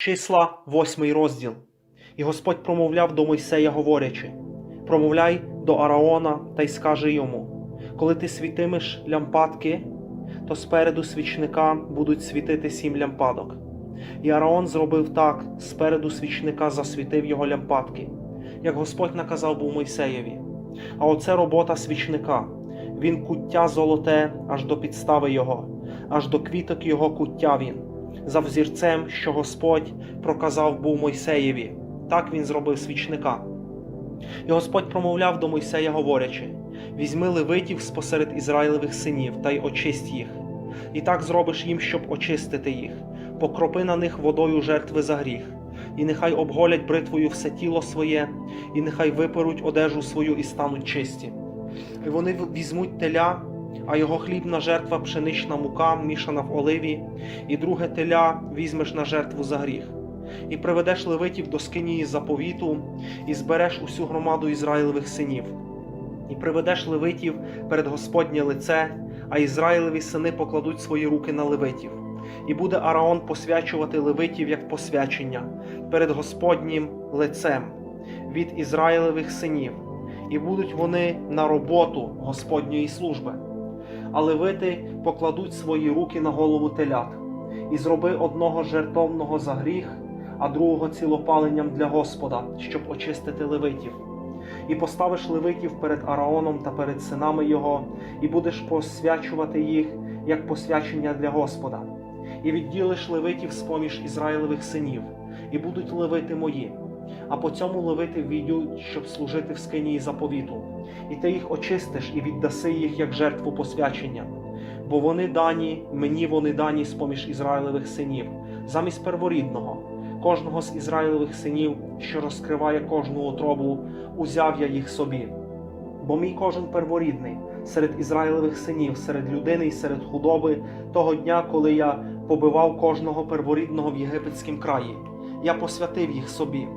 Числа, восьмий розділ. І Господь промовляв до Мойсея, говорячи: Промовляй до Араона та й скажи йому: коли ти світимеш лямпадки, то спереду свічника будуть світити сім лямпадок. І Араон зробив так: спереду свічника засвітив його лямпадки, як Господь наказав був Мойсеєві. А оце робота свічника. Він куття золоте аж до підстави його, аж до квіток його куття він за взірцем, що Господь проказав був Мойсеєві. Так він зробив свічника. І Господь промовляв до Мойсея, говорячи: візьми левитів спосеред Ізраїлевих синів та й очисть їх. І так зробиш їм, щоб очистити їх, покропи на них водою жертви за гріх, і нехай обголять бритвою все тіло своє, і нехай виперуть одежу свою і стануть чисті. І вони візьмуть теля, а його хлібна жертва пшенична мука, мішана в оливі, і друге теля візьмеш на жертву за гріх. І приведеш левитів до скинії заповіту, і збереш усю громаду Ізраїлевих синів, і приведеш левитів перед Господнє лице, а Ізраїлеві сини покладуть свої руки на левитів. І буде Араон посвячувати левитів як посвячення перед Господнім лицем від Ізраїлевих синів, і будуть вони на роботу Господньої служби. А левити покладуть свої руки на голову телят, і зроби одного жертовного за гріх, а другого цілопаленням для Господа, щоб очистити левитів. І поставиш левитів перед Араоном та перед синами його, і будеш посвячувати їх як посвячення для Господа, і відділиш левитів з поміж Ізраїлевих синів, і будуть левити мої. А по цьому левити війдуть, щоб служити в скинії заповіту, і ти їх очистиш і віддаси їх як жертву посвячення. Бо вони дані, мені вони дані з поміж Ізраїлевих синів, замість перворідного, кожного з Ізраїлевих синів, що розкриває кожну отробу, узяв я їх собі. Бо мій кожен перворідний серед Ізраїлевих синів, серед людини і серед худоби, того дня, коли я побивав кожного перворідного в єгипетськім краї, я посвятив їх собі.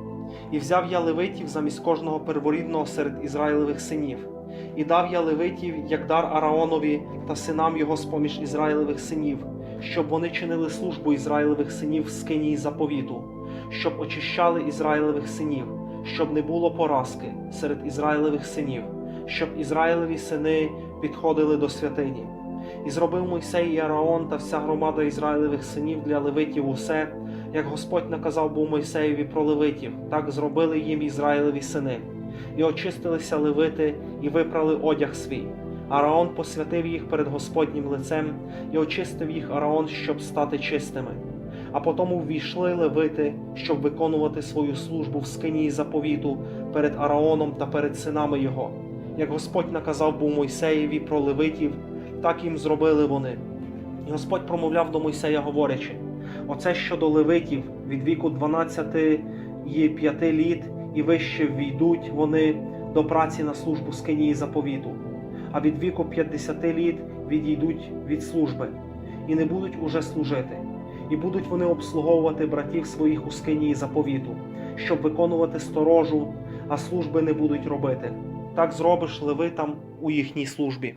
І взяв я левитів замість кожного перворідного серед Ізраїлевих синів, і дав я левитів як дар Араонові та синам його з поміж Ізраїлевих синів, щоб вони чинили службу Ізраїлевих синів в скинії заповіту, щоб очищали Ізраїлевих синів, щоб не було поразки серед Ізраїлевих синів, щоб Ізраїлеві сини підходили до святині. І зробив Мойсей і Араон та вся громада Ізраїлевих синів для левитів усе, як Господь наказав був Мойсеєві про левитів, так зробили їм Ізраїлеві сини. І очистилися левити, і випрали одяг свій. Араон посвятив їх перед Господнім лицем, і очистив їх Араон, щоб стати чистими. А потому ввійшли левити, щоб виконувати свою службу в скинії заповіту перед Араоном та перед синами його. Як Господь наказав був Мойсеєві про левитів, так їм зробили вони. І Господь промовляв до Мойсея, говорячи: Оце щодо левитів від віку 12 і 5 літ і вище війдуть вони до праці на службу скинії заповіту, а від віку 50 літ відійдуть від служби і не будуть уже служити, і будуть вони обслуговувати братів своїх у скинії заповіту, щоб виконувати сторожу, а служби не будуть робити. Так зробиш левитам у їхній службі.